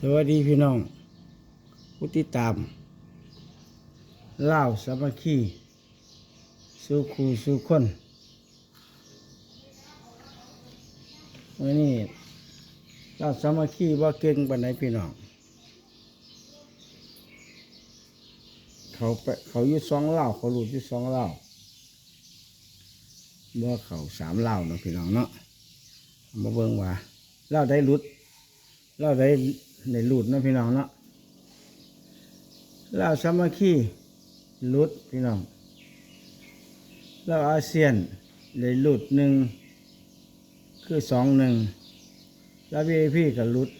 สวัสดีพี่น้องผู้ติดตามเล่าสามัคคีสู่ครูสู่คนวันนี้เล่าสามัคคีว่าเก่งปานไหนพี่น้อง เขาไปเขาอยู่สองเล่าเขาหลุดอยู่สองเล่าเมื่อเขาสามเล่าเนาะพี่น้องเนาะมาเบิ่งว่าเล่าได้หลุดเราได้ ในหลุดนะพี่น้องเนาะเราสามัคคีหลุดพี่น้องเราอาเซียนได้หลุดหนึ่งคือสองหนึ่งแล้ววีไอพีกับหลุด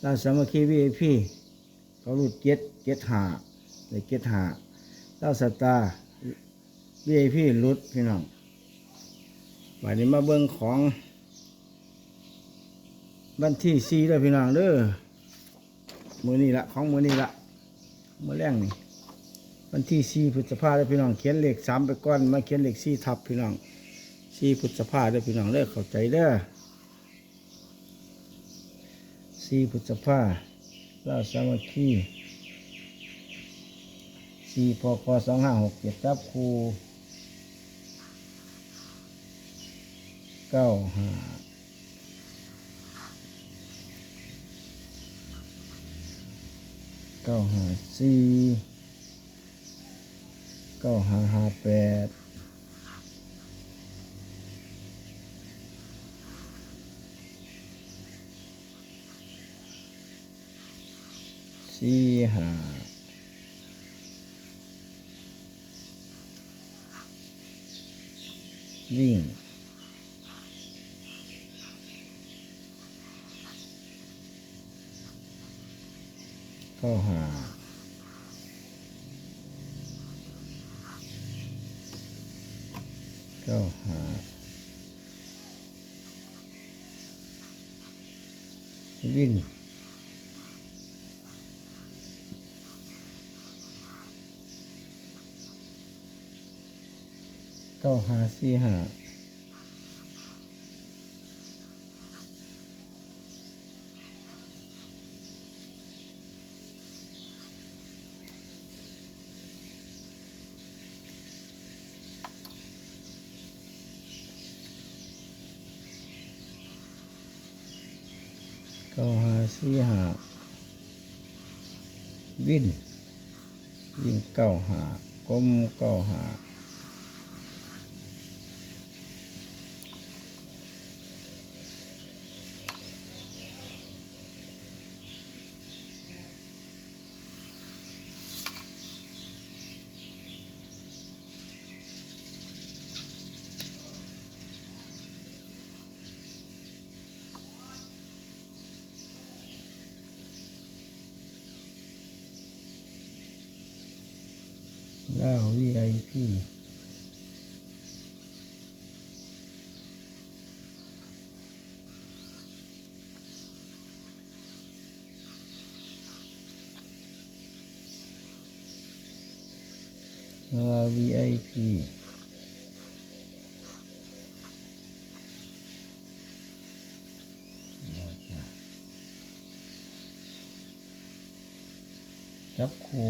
เราสามัคคีวีไอพีเขาหลุดเจ็ดเจ็ดหาได้เจ็ดหาเราสตาร์วีไอพีหลุดพี่น้องวันนี้มาเบิ่งของ วันที่สี่เด้อพี่น้องเด้อมือนี้ละของมือนี้ละมือแรงนี่วันที่สี่พฤษภาเด้อพี่น้องเขียนเลขสามไปก่อนมาเขียนเลขสี่ทับพี่น้องสี่พฤษภาเด้อพี่น้องเด้อเข้าใจเด้อสี่พฤษภาเราสามัคคีสี่พคสองห้าหกเจ็ดจับครูเก้าห้า เก้าห้าสี่เก้าห้าห้าแปดสี่ห้าวิ่ง เข้าหาเก้าห้าวิ่งเก้าห้าสี่ห้าเก้าหาสี่หา วิ่งวิ่งเก้าหากลมเก้าหา แล้ววีไอพีแล้ววีไอพีจับครู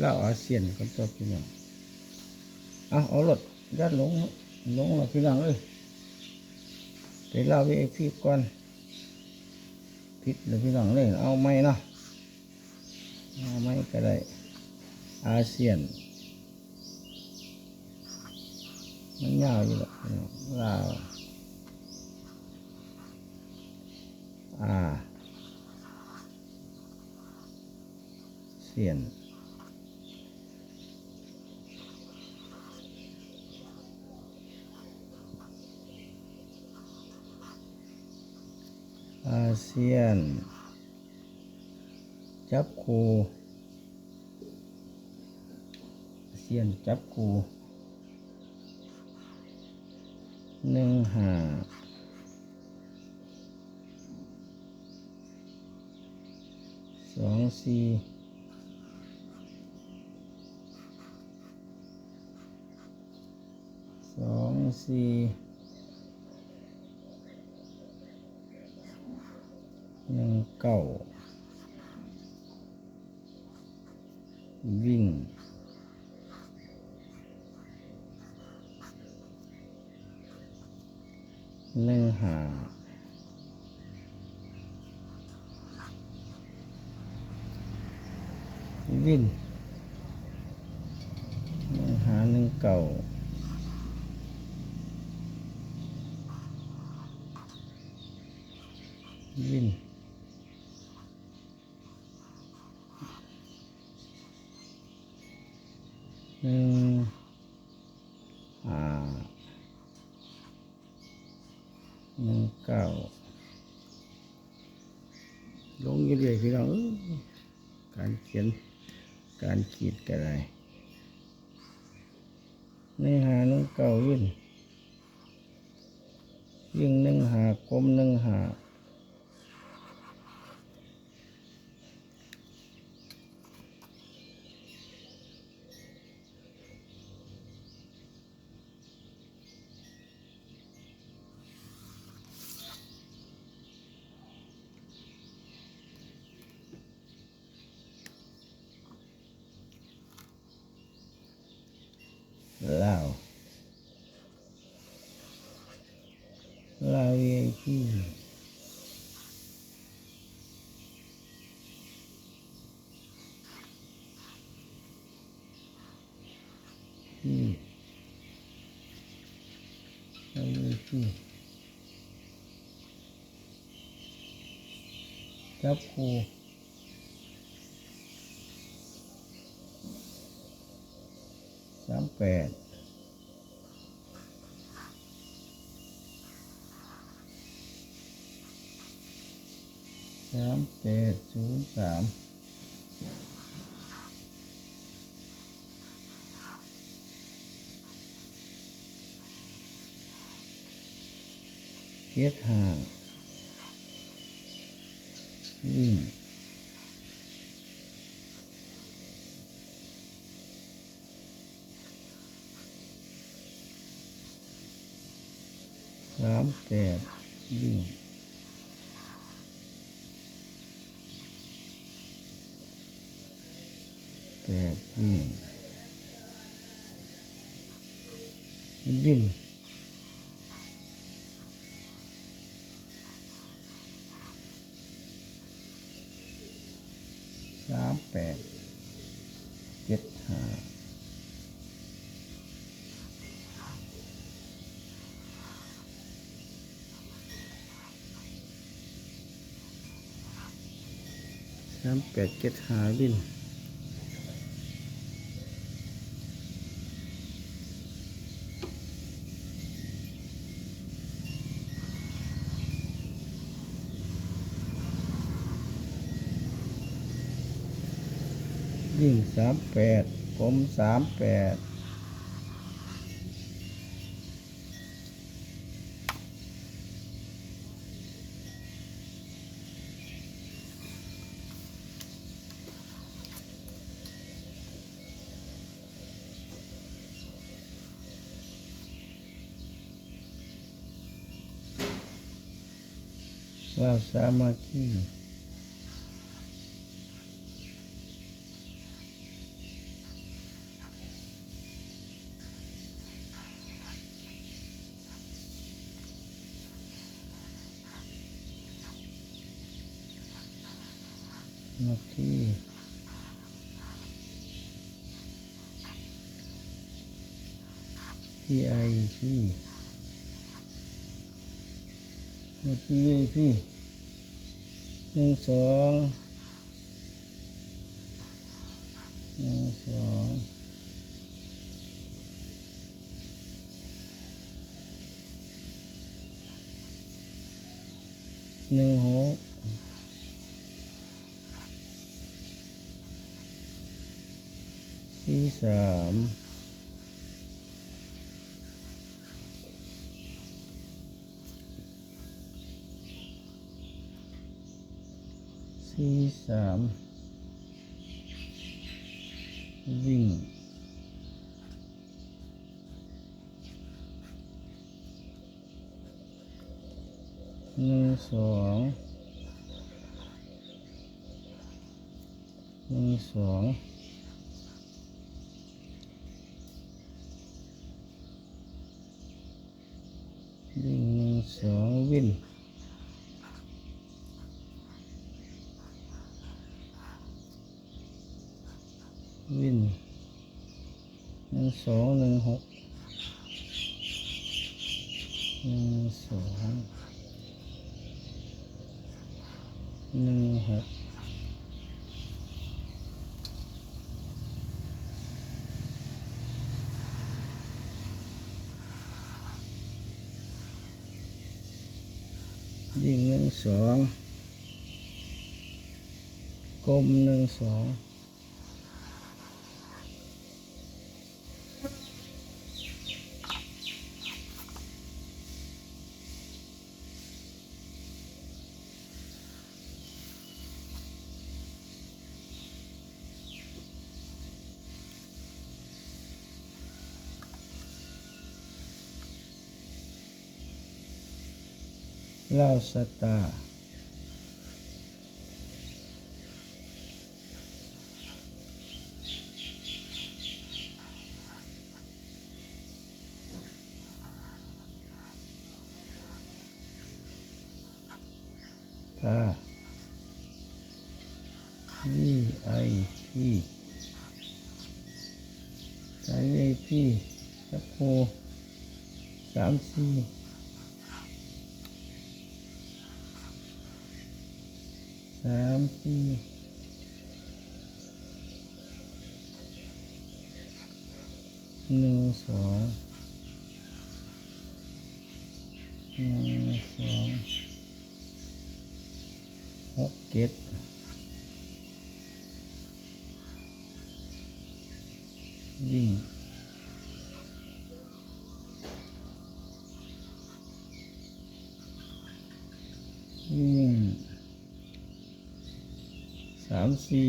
เล่าอาเซียนกันตัวพี่น้องเอาเอารถยัดลงลงแล้วพี่น้องเอ้ยไปเล่าวิไอพีก่อนพิษเลยพี่น้องเลยเอาไหมเนาะเอาไหมก็ได้อาเซียนมันยาวอยู่แล้วพี่น้องลาวอาเซียน อา เซียน จับคูเซียนจับคูหนึ่งห้าสองสี่สองสี่ หนึ่ง เก้าวิ่งหนึ่งหาวิ่งหนึ่งหาหนึ่งเก่าวิ่ง หนึ่งห้าหนึ่งเก้าลงเรื่อยๆพี่น้องการเขียนการขีดกันอะไรในหาหนึ่งเก้าวิ่งยิ่งหนึ่งหากลมหนึ่งหาลาว ลาวเอพีที่ลาวเอพีจับครู สามแปดสามแปดศูนย์ สามเจ็ดห้าวิ่งสามแปดวิ่ง แปดวิ่งวิ่งสามแปดเจ็ดห้าสามแปดเจ็ดห้าวินวิ่ง สามแปดผมสามแปดว่าสามัคคี มาที่ที่ไอที่มาที่ที่หนึ่งสองหนึ่งสองหนึ่งหก ที่สามที่สามวิ่งหนึ่งสองหนึ่งสองวิ่งหนึ่งสองวิ่งวิ่ง หนึ่งสองหนึ่งหกหนึ่งสองหนึ่งหกยิงหนึ่งสองกลมหนึ่งสอง ล่าสตาร์ตาวีไอพีสายไอพีจับโพสามสี่ สามสี่ สองหนึ่งสองหกเจ็ดยิ่งยิ่งสามสี่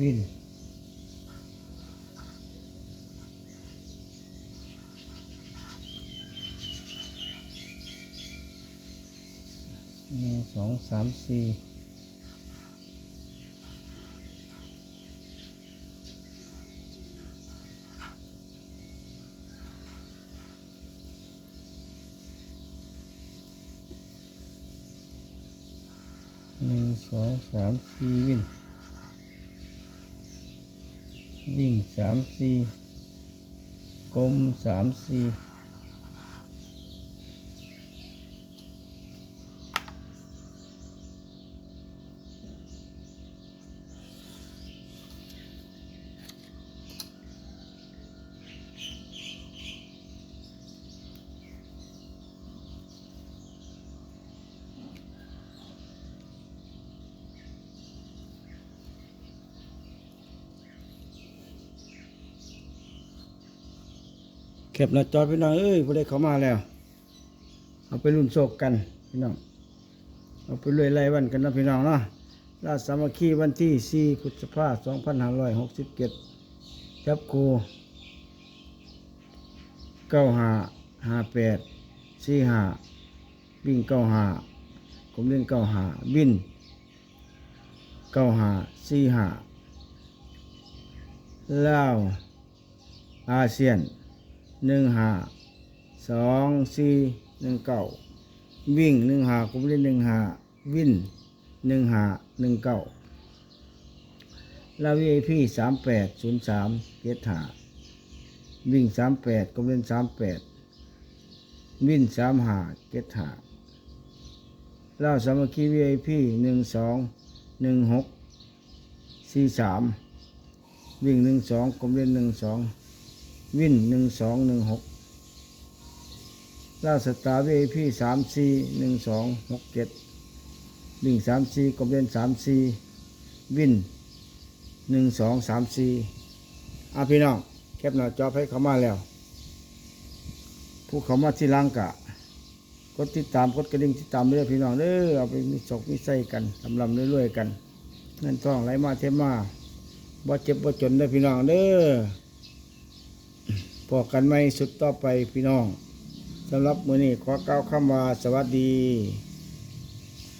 วินหนึ่งสองสามสี่หนึ่งสองสามสี่วิน วิ่งสามสี่กลมสามสี่ เก็บหน้าจอพี่น้องเอ้ยผู้ใดเขามาแล้ว เอาไปรุ่นโศกกันพี่น้อง เอาไปรวยไล่วันกันนะพี่น้องเนาะราชสามัคคีวันที่ 4 พฤษภาสองพันห้าร้อยหกสิบครูเก้าห้าห้าแปดสี่ห้าวิ่งเก้าห้าผมเล่นเก้าห้าวิ่นเก้าห้าสี่ห้าลาวอาเซียน หนึ่งหาสองสี่หนึ่งเก้าวิ่งหนึ่งห้าผมเล่นหนึ่งหาวิ่นหนึ่งหาหนึ่งเก้าลาวีไอพีสามแปดศูนย์สามเจ็ดหาวิ่งสามแปดผมเล่นสามแปดวิ่นสามหาเจ็ดห้าลาสามัคคีวีไอพีหนึ่งสองหนึ่งหกสี่สามวิ่งหนึ่งสองผมเล่นหนึ่งสอง วินหนึ่งสองหนึ่งหกล่าสตาร์เวพี่สามสี่หนึ่งสองหกเจ็ดวิ่งสามสี่กบเล่นสามสี่วินหนึ่งสองสามสี่อาพี่น้องแคปหน้าจอให้เขามาแล้ว ผู้เขามาที่ลังกะกดติดตามกดกระดิ่งติดตามเรื่อยพี่น้องเด้อเอาไปมีศกมีใส่กันลำลำเรื่อยๆกันเงินทองไหลมาเทมาบ่เจ็บบ่จนเด้พี่น้องเด้อ พอกันไม่สุดต่อไปพี่น้องสำหรับมื้อนี้ขอกล่าวคำว่าสวัสดี